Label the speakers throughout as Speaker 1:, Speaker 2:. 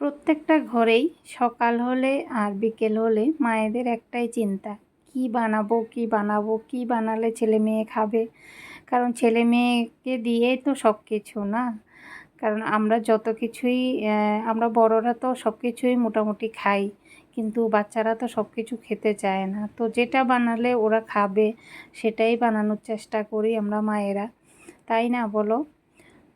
Speaker 1: প্রত্যেকটা ঘরেই সকাল হলে আর বিকেল হলে মায়েদের একটাই চিন্তা, কি বানাবো কি বানাবো, কি বানালে ছেলে মেয়ে খাবে? কারণ ছেলে মেয়েকে দিয়েই তো সব কিছু না? কারণ আমরা যত কিছুই আমরা বড়রা তো সব কিছুই মোটামুটি খাই, কিন্তু বাচ্চারা তো সব কিছু খেতে চায় না। তো যেটা বানালে ওরা খাবে, সেটাই বানানোর চেষ্টা করি আমরা মায়েরা। তাই না বলো?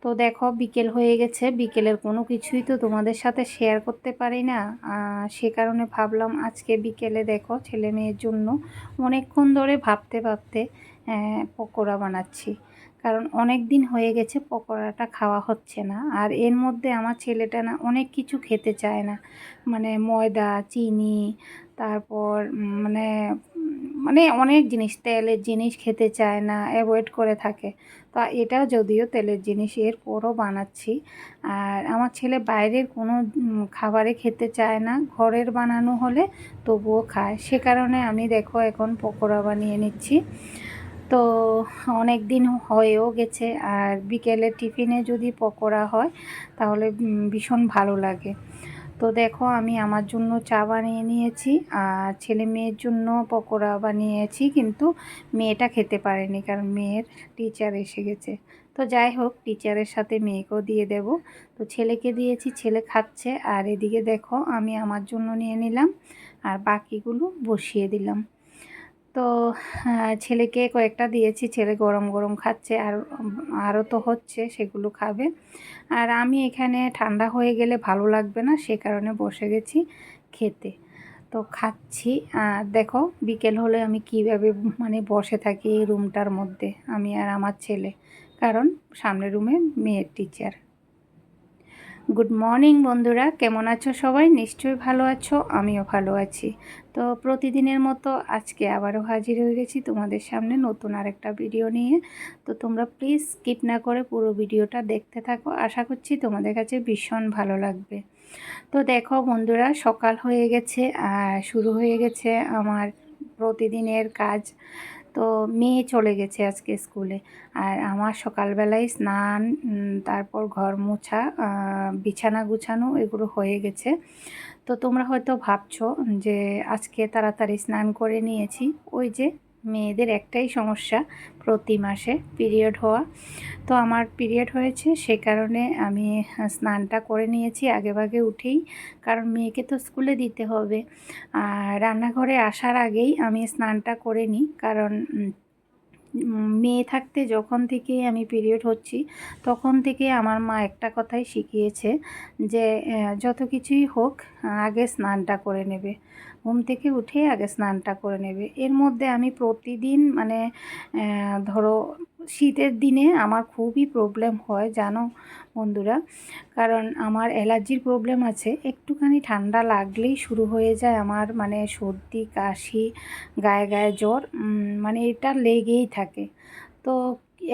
Speaker 1: তো দেখো, বিকেল হয়ে গেছে। বিকেলের কোনো কিছুই তো তোমাদের সাথে শেয়ার করতে পারি না। সে কারণে ভাবলাম আজকে বিকেলে দেখো ছেলে মেয়ের জন্য অনেকক্ষণ ধরে ভাবতে ভাবতে পকোড়া বানাচ্ছি। কারণ অনেক দিন হয়ে গেছে পকোড়াটা খাওয়া হচ্ছে না। আর এর মধ্যে আমার ছেলেটা না অনেক কিছু খেতে চায় না। মানে ময়দা, চিনি, তারপর মানে মানে অনেক জিনিস, তেলের জিনিস খেতে চায় না অ্যাভয়েড করে থাকে। তা এটাও যদিও তেলের জিনিস এরপরও বানাচ্ছি। আর আমার ছেলে বাইরের কোনো খাবারে খেতে চায় না, ঘরের বানানো হলে তবুও খায়। সে কারণে আমি দেখো এখন পকোড়া বানিয়ে নিচ্ছি। তো অনেক দিন হয়েও গেছে, আর বিকেলে টিফিনে যদি পকোড়া হয়, তাহলে ভীষণ ভালো লাগে। তো দেখো আমি আমার জন্য চা বানিয়ে নিয়েছি আর ছেলে মেয়ের জন্য পকোড়া বানিয়েছি, কিন্তু মেয়েটা খেতে পারেনি কারণ মেয়ের টিচার এসে গেছে। তো যাই হোক টিচারের সাথে মেয়েকেও দিয়ে দেব। তো ছেলেকে দিয়েছি, ছেলে খাচ্ছে। আর এদিকে দেখো আমি আমার জন্য নিয়ে নিলাম আর বাকিগুলো বসিয়ে দিলাম। তো ছেলেকে কয়েকটা দিয়েছি। ছেলে গরম গরম খাচ্ছে আর, আরও তো হচ্ছে, সেগুলো খাবে। আর আমি এখানে ঠান্ডা হয়ে গেলে ভালো লাগবে না, সে কারণে বসে গেছি খেতে। তো খাচ্ছি। আর দেখো, বিকেল হলে আমি কীভাবে মানে বসে থাকি এই রুমটার মধ্যে, আমি আর আমার ছেলে। কারণ সামনের রুমে মেয়ের টিচার গুড মর্নিং বন্ধুরা। কেমন আছো সবাই? নিশ্চয়ই ভালো আছো, আমিও ভালো আছি। তো প্রতিদিনের মতো আজকে আবারও হাজির হয়ে গেছি তোমাদের সামনে নতুন আরেকটা ভিডিও নিয়ে। তো তোমরা প্লিজ স্কিপ না করে পুরো ভিডিওটা দেখতে থাকো। আশা করছি তোমাদের কাছে ভীষণ ভালো লাগবে। তো দেখো বন্ধুরা, সকাল হয়ে গেছে আর শুরু হয়ে গেছে আমার প্রতিদিনের কাজ। তো মেয়ে চলে গেছে আজকে স্কুলে। আর আমার সকালবেলায় স্নান তারপর ঘর মোছা বিছানা গুছানো এগুলো হয়ে গেছে। তো তোমরা হয়তো ভাবছ যে আজকে তাড়াতাড়ি স্নান করে নিয়েছি। ওই যে মেয়েদের একটাই সমস্যা প্রতি মাসে পিরিয়ড হওয়া। তো আমার পিরিয়ড হয়েছে, সে কারণে আমি স্নানটা করে নিয়েছি আগে ভাগে উঠেই। কারণ মেয়েকে তো স্কুলে দিতে হবে। আর রান্নাঘরে আসার আগেই আমি স্নানটা করে নিই। কারণ মেয়ে থাকতে যখন থেকে আমি পিরিয়ড হচ্ছি, তখন থেকে আমার মা একটা কথাই শিখিয়েছে যে যত কিছুই হোক, আগে স্নানটা করে নেবে। ঘুম থেকে উঠে আগে স্নানটা করে নেবে। এর মধ্যে আমি প্রতিদিন মানে ধরো শীতের দিনে আমার খুবই প্রবলেম হয়, জানো বন্ধুরা? কারণ আমার অ্যালার্জির প্রবলেম আছে। একটুখানি ঠান্ডা লাগলেই শুরু হয়ে যায় আমার মানে সর্দি, কাশি, গায়ে গায়ে জ্বর মানে এটা লেগেই থাকে। তো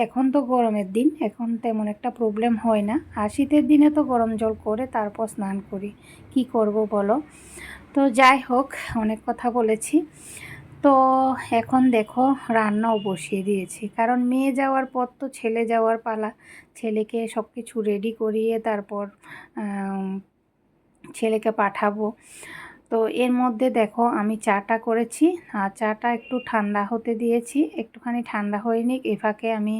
Speaker 1: এখন তো গরমের দিন, এখন তেমন একটা প্রবলেম হয় না। আর শীতের দিনে তো গরম জল করে তারপর স্নান করি। কি করব বলো? তো যাই হোক, অনেক কথা বলেছি। তো এখন দেখো রান্নাও বসিয়ে দিয়েছি। কারণ মেয়ে যাওয়ার পর তো ছেলে যাওয়ার পালা। ছেলেকে সব কিছু রেডি করিয়ে তারপর ছেলেকে পাঠাবো। তো এর মধ্যে দেখো আমি চাটা করেছি। আর চাটা একটু ঠান্ডা হতে দিয়েছি। একটুখানি ঠান্ডা হয়নি এফাকে আমি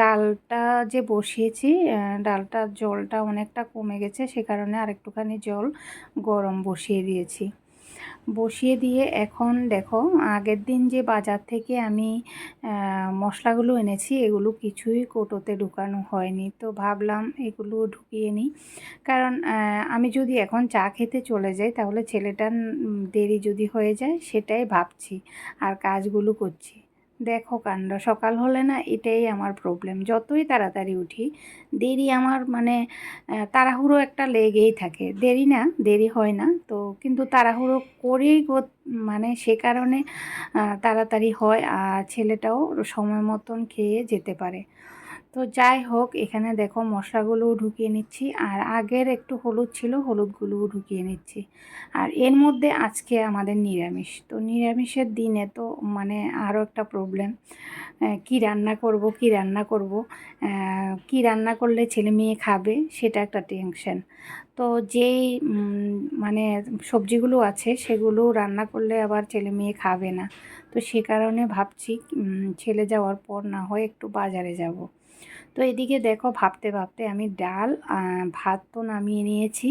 Speaker 1: ডালটা যে বসিয়েছি ডালটার জলটা অনেকটা কমে গেছে, সে কারণে আর একটুখানি জল গরম বসিয়ে দিয়েছি। বসিয়ে দিয়ে এখন দেখো, আগের দিন যে বাজার থেকে আমি মশলাগুলো এনেছি, এগুলো কিছুই কোটোতে ঢুকানো হয়নি। তো ভাবলাম এগুলো ঢুকিয়ে নিই। কারণ আমি যদি এখন চা খেতে চলে যাই, তাহলে ছেলেটার দেরি যদি হয়ে যায়, সেটাই ভাবছি। আর কাজগুলো করছি। দেখো কাণ্ড, সকাল হলে না এটাই আমার প্রবলেম যতই তাড়াতাড়ি উঠি, দেরি আমার মানে তাড়াহুড়ো একটা লেগেই থাকে। দেরি না, দেরি হয় না। তো কিন্তু তাড়াহুড়ো করেই মানে সে কারণে তাড়াতাড়ি হয় আর ছেলেটাও সময় মতন খেয়ে যেতে পারে। তো যাই হোক, এখানে দেখো মশলাগুলোও ঢুকিয়ে নিচ্ছি আর আগের একটু হলুদ ছিল, হলুদগুলোও ঢুকিয়ে নিচ্ছি। আর এর মধ্যে আজকে আমাদের নিরামিষ। তো নিরামিষের দিনে তো মানে আরও একটা প্রবলেম কি রান্না করব, কি রান্না করব কি রান্না করলে ছেলে মেয়ে খাবে সেটা একটা টেনশন তো যেই মানে সবজিগুলো আছে সেগুলো রান্না করলে আবার ছেলে মেয়ে খাবে না। তো সে কারণে ভাবছি ছেলে যাওয়ার পর না হয় একটু বাজারে যাব। তো এদিকে দেখো ভাবতে ভাবতে আমি ডাল ভাত তো নামিয়ে নিয়েছি।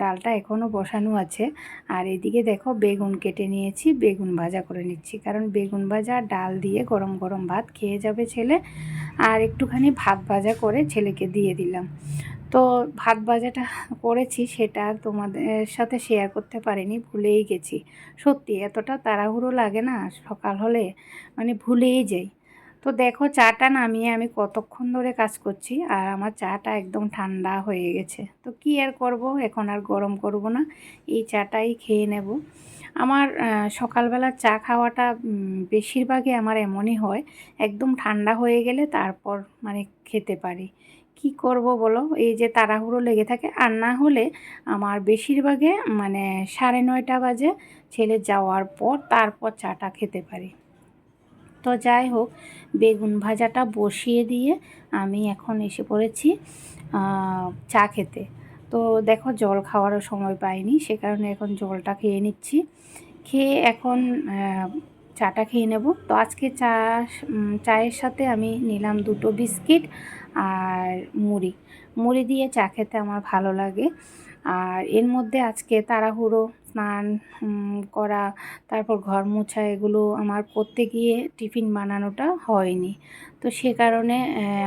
Speaker 1: ডালটা এখনও বসানো আছে। আর এদিকে দেখো বেগুন কেটে নিয়েছি, বেগুন ভাজা করে নিচ্ছি। কারণ বেগুন ভাজা ডাল দিয়ে গরম গরম ভাত খেয়ে যাবে ছেলে। আর একটুখানি ভাত ভাজা করে ছেলেকে দিয়ে দিলাম। তো ভাত ভাজাটা করেছি, সেটা তোমাদের সাথে শেয়ার করতে পারিনি, ভুলেই গেছি। সত্যি এতটা তাড়াহুড়ো লাগে না, সকাল হলে? মানে ভুলেই যাই। তো দেখো চাটা নামিয়ে আমি কতক্ষণ ধরে কাজ করছি আর আমার চাটা একদম ঠান্ডা হয়ে গেছে। তো কি আর করব? এখন আর গরম করব না। এই চাটাই খেয়ে নেব। আমার সকালবেলা চা খাওয়াটা বেশিরভাগই আমার এমনই হয়। একদম ঠান্ডা হয়ে গেলে তারপর মানে খেতে পারি। কি করব বলো? এই যে তাড়াহুড়ো লেগে থাকে। আর না হলে আমার বেশিরভাগে মানে সাড়ে নয়টা বাজে ছেলে যাওয়ার পর তারপর চাটা খেতে পারি। তো যাই হোক, বেগুন ভাজাটা বসিয়ে দিয়ে আমি এখন এসে পড়েছি চা খেতে। তো দেখো জল খাওয়ারও সময় পাইনি, সে কারণে এখন জলটা খেয়ে নিচ্ছি। খেয়ে এখন চাটা খেয়ে নেব। তো আজকে চা চায়ের সাথে আমি নিলাম দুটো বিস্কিট আর মুড়ি। মুড়ি দিয়ে চা খেতে আমার ভালো লাগে। আর এর মধ্যে আজকে তাড়াহুড়ো স্নান করা, তারপর ঘর মোছা, এগুলো আমার করতে গিয়ে টিফিন বানানোটা হয়নি। তো সে কারণে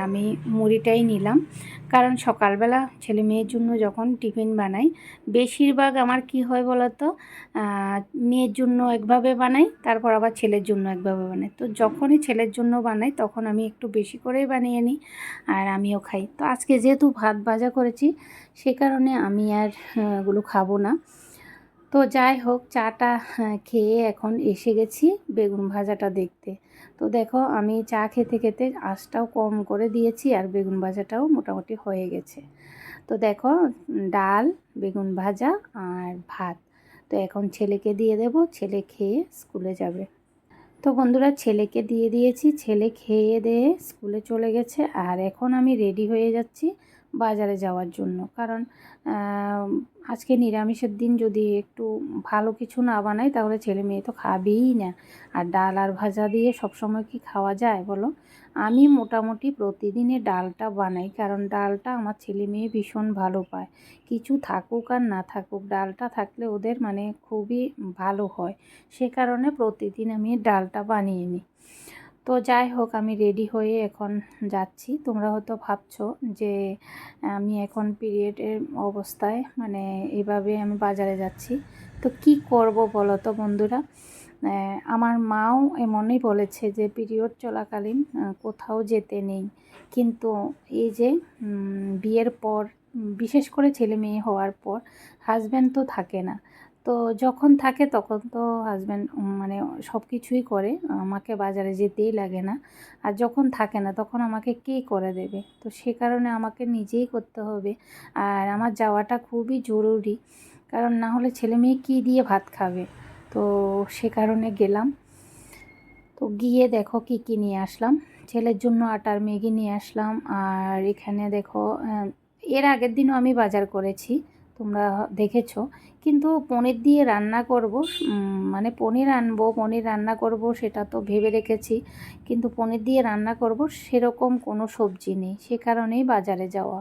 Speaker 1: আমি মুড়িটাই নিলাম। কারণ সকালবেলা ছেলে মেয়ের জন্য যখন টিফিন বানাই, বেশিরভাগ আমার কি হয় বলতো মেয়ের জন্য একভাবে বানাই, তারপর আবার ছেলের জন্য একভাবে বানাই। তো যখনই ছেলের জন্য বানাই, তখন আমি একটু বেশি করেই বানিয়ে নিই আর আমিও খাই। তো আজকে যেহেতু ভাত ভাজা করেছি, সে কারণে আমি আর ওগুলো খাব না। তো যাই হোক, চাটা খেয়ে এখন এসে গেছি বেগুন ভাজাটা দেখতে। তো দেখো, আমি চা খেতে খেতে আঁচটাও কম করে দিয়েছি আর বেগুন ভাজাটাও মোটামুটি হয়ে গেছে। তো দেখো, ডাল, বেগুন ভাজা আর ভাত। তো এখন ছেলেকে দিয়ে দেব, ছেলে খেয়ে স্কুলে যাবে। তো বন্ধুরা, ছেলেকে দিয়ে দিয়েছি, ছেলে খেয়ে দিয়ে স্কুলে চলে গেছে। আর এখন আমি রেডি হয়ে যাচ্ছি বাজারে যাওয়ার জন্য। কারণ আজকে নিরামিষের দিন যদি একটু ভালো কিছু না বানাই, তাহলে ছেলে মেয়ে তো খাবেই না। আর ডাল আর ভাজা দিয়ে সবসময় কি খাওয়া যায় বলো? আমি মোটামুটি প্রতিদিনে ডালটা বানাই, কারণ ডালটা আমার ছেলে মেয়ে ভীষণ ভালো পায়। কিছু থাকুক আর না থাকুক, ডালটা থাকলে ওদের মানে খুবই ভালো হয়। সে কারণে প্রতিদিন আমি ডালটা বানিয়ে নিই। তো যাই হোক আমি রেডি হয়ে এখন যাচ্ছি। তোমরা হয়তো ভাবছ যে, আমি এখন পিরিয়ডের অবস্থায় মানে এভাবে আমি বাজারে যাচ্ছি। তো কি করব বলো তো বন্ধুরা আমার মাও এমনই বলেছে যে পিরিয়ড চলাকালীন কোথাও যেতে নেই। কিন্তু এই যে বিয়ের পর, বিশেষ করে ছেলে মেয়ে হওয়ার পর হাজব্যান্ড তো থাকে না। তো যখন থাকে তখন তো হাজব্যান্ড মানে সব কিছুই করে, আমাকে বাজারে যেতেই লাগে না। আর যখন থাকে না তখন আমাকে কে করে দেবে? তো সে কারণে আমাকে নিজেই করতে হবে। আর আমার যাওয়াটা খুবই জরুরি। কারণ না হলে ছেলে মেয়ে কী দিয়ে ভাত খাবে? তো সে কারণে গেলাম। তো গিয়ে দেখো কি, কী নিয়ে আসলাম। ছেলের জন্য আটার ম্যাগি নিয়ে আসলাম। আর এখানে দেখো, এর আগের দিনও আমি বাজার করেছি। তোমরা দেখেছ কিন্তু পনির দিয়ে রান্না করব মানে পনির আনব, পনির রান্না করব সেটা তো ভেবে রেখেছি কিন্তু পনির দিয়ে রান্না করব সেরকম কোনো সবজি নেই, সে কারণেই বাজারে যাওয়া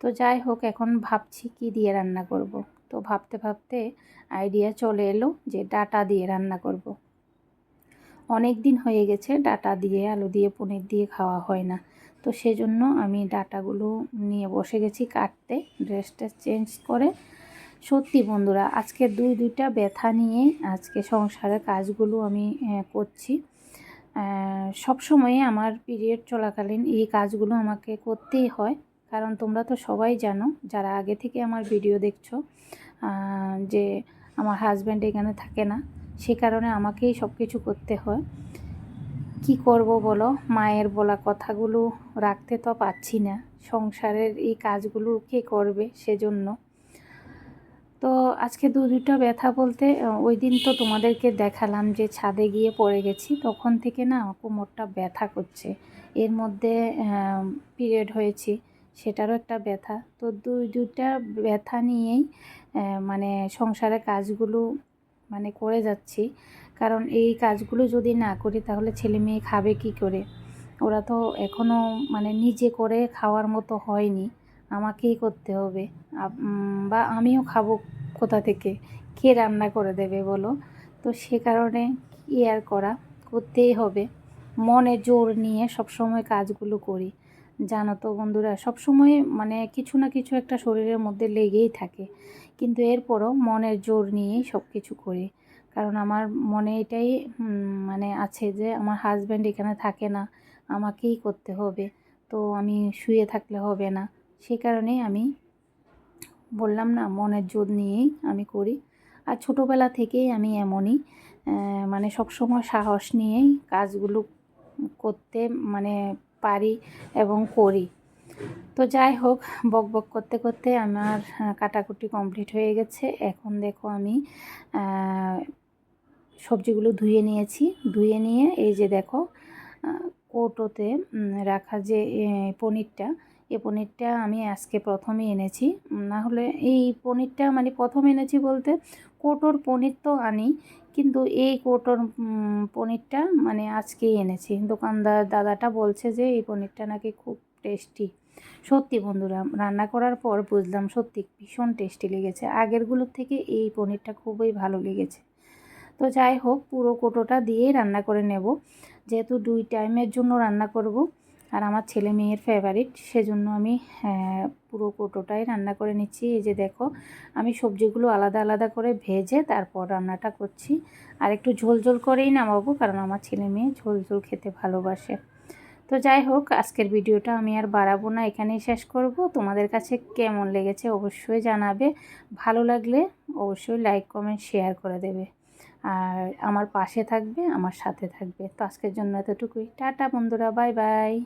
Speaker 1: তো যাই হোক, এখন ভাবছি কি দিয়ে রান্না করব। তো ভাবতে ভাবতে আইডিয়া চলে এলো যে ডাটা দিয়ে রান্না করব। অনেক দিন হয়ে গেছে, ডাটা দিয়ে, আলু দিয়ে, পনির দিয়ে খাওয়া হয় না তো সেজন্য আমি ডাটাগুলো নিয়ে বসে গেছি কাটতে, ড্রেসটা চেঞ্জ করে। সত্যি বন্ধুরা, আজকে দুই, দুইটা ব্যথা নিয়ে আজকে সংসারের কাজগুলো আমি করছি। সব সময়ে আমার পিরিয়ড চলাকালীন এই কাজগুলো আমাকে করতেই হয়। কারণ তোমরা তো সবাই জানো, যারা আগে থেকে আমার ভিডিও দেখছ যে আমার হাজব্যান্ড এখানে থাকে না, সে কারণে আমাকেই সব কিছু করতে হয়। কি করব বলো? মায়ের বলা কথাগুলো রাখতে তো পাচ্ছি না। সংসারের এই কাজগুলো কে করবে সেজন্য। তো আজকে দু দুটা ব্যথা বলতে ওই দিন তো তোমাদেরকে দেখালাম যে ছাদে গিয়ে পড়ে গেছি। তখন থেকে না কোমরটা ব্যথা করছে। এর মধ্যে পিরিয়ড হয়েছি। সেটারও একটা ব্যথা। তো দুই দুটা ব্যথা নিয়েই মানে সংসারের কাজগুলো মানে করে যাচ্ছি। কারণ এই কাজগুলো যদি না করি তাহলে ছেলে মেয়ে খাবে কি করে? ওরা তো এখনও মানে নিজে করে খাওয়ার মতো হয়নি। আমাকেই করতে হবে। বা আমিও খাব কোথা থেকে? কে রান্না করে দেবে বলো? তো সে কারণে কি আর করা? করতেই হবে। মনে জোর নিয়ে সবসময় কাজগুলো করি। জানো তো বন্ধুরা, সবসময় মানে কিছু না কিছু একটা শরীরের মধ্যে লেগেই থাকে। কিন্তু এরপরও মনের জোর নিয়েই সব কিছু করি। কারণ আমার মনে এটাই মানে আছে যে আমার হাজব্যান্ড এখানে থাকে না, আমাকেই করতে হবে। তো আমি শুয়ে থাকলে হবে না। সে কারণেই আমি বললাম না, মনের জোর নিয়েই আমি করি। আর ছোটোবেলা থেকেই আমি এমনই মানে সবসময় সাহস নিয়েই কাজগুলো করতে মানে পারি এবং করি। তো যাই হোক, বক বক করতে করতে আমার কাটাকুটি কমপ্লিট হয়ে গেছে। এখন দেখো আমি সবজিগুলো ধুয়ে নিয়েছি। ধুয়ে নিয়ে এই যে দেখো কৌটোতে রাখা যে পনিরটা এই পনিরটা আমি আজকে প্রথমে এনেছি। না হলে এই পনিরটা মানে প্রথম এনেছি বলতে কোটোর পনির তো আনি, কিন্তু এই কোটোর পনিরটা মানে আজকেই এনেছি। দোকানদার দাদাটা বলছে যে এই পনিরটা নাকি খুব টেস্টি। সত্যি বন্ধুরা, রান্না করার পর বুঝলাম সত্যি ভীষণ টেস্টি লেগেছে। আগেরগুলোর থেকে এই পনিরটা খুবই ভালো লেগেছে। তো যাই হোক, পুরো কোটোটা দিয়েই রান্না করে নেব। যেহেতু দুই টাইমের জন্য রান্না করব, আর আমার ছেলে মেয়ের ফেভারিট সেজন্য আমি পুরো কোটোটাই রান্না করে নিচ্ছি। এই যে দেখো, আমি সবজিগুলো আলাদা আলাদা করে ভেজে তারপর রান্নাটা করছি। আর একটু ঝোল ঝোল করেই নামাবো, কারণ আমার ছেলে মেয়ে ঝোল ঝোল খেতে ভালোবাসে। তো যাই হোক, আজকের ভিডিওটা আমি আর বাড়াবো না, এখানেই শেষ করব। তোমাদের কাছে কেমন লেগেছে অবশ্যই জানাবে। ভালো লাগলে অবশ্যই লাইক কমেন্ট শেয়ার করে দেবে। আর আমার পাশে থাকবে, আমার সাথে থাকবে। তো আজকের জন্য এতটুকুই। টাটা বন্ধুরা, বাই বাই।